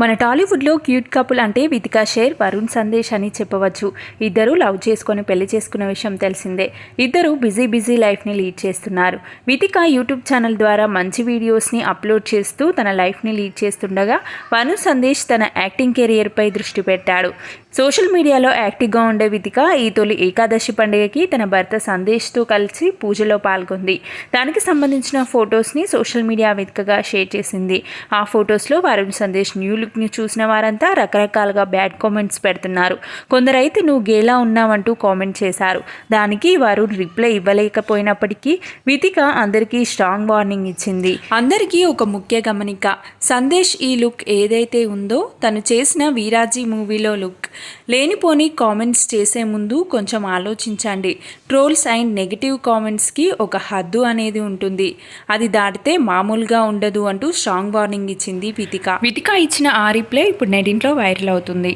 మన టాలీవుడ్లో cute couple అంటే వితికా షేర్ వరుణ్ సందేశ్ అని చెప్పవచ్చు. ఇద్దరు లవ్ చేసుకొని పెళ్ళి చేసుకున్న విషయం తెలిసిందే. ఇద్దరు బిజీ బిజీ లైఫ్ని లీడ్ చేస్తున్నారు. వితిక యూట్యూబ్ ఛానల్ ద్వారా మంచి వీడియోస్ని అప్లోడ్ చేస్తూ తన లైఫ్ని లీడ్ చేస్తుండగా వరుణ్ సందేశ్ తన యాక్టింగ్ కెరియర్పై దృష్టి పెట్టాడు. సోషల్ మీడియాలో యాక్టివ్గా ఉండే వితిక ఈ తొలి ఏకాదశి పండుగకి తన భర్త సందేశ్తో కలిసి పూజలో పాల్గొంది. దానికి సంబంధించిన ఫొటోస్ని సోషల్ మీడియా వేదికగా షేర్ చేసింది. ఆ ఫొటోస్లో వరుణ్ సందేశ్ న్యూలు లుక్ని చూసిన వారంతా రకరకాలుగా బ్యాడ్ కామెంట్స్ పెడుతున్నారు. కొందరైతే నువ్వు గేలా ఉన్నావంటూ కామెంట్ చేశారు. దానికి వరుణ్ రిప్లై ఇవ్వలేకపోయినప్పటికీ వితిక అందరికీ స్ట్రాంగ్ వార్నింగ్ ఇచ్చింది. అందరికీ ఒక ముఖ్య గమనిక. సందేశ్ ఈ లుక్ ఏదైతే ఉందో తను చేసిన వీరాజీ మూవీలో లుక్. లేనిపోని కామెంట్స్ చేసే ముందు కొంచెం ఆలోచించండి. ట్రోల్స్ అండ్ నెగిటివ్ కామెంట్స్కి ఒక హద్దు అనేది ఉంటుంది. అది దాటితే మామూలుగా ఉండదు అంటూ స్ట్రాంగ్ వార్నింగ్ ఇచ్చింది వితిక. వితిక ఇచ్చిన ఆ రిప్లై ఇప్పుడు నెటింట్లో వైరల్ అవుతుంది.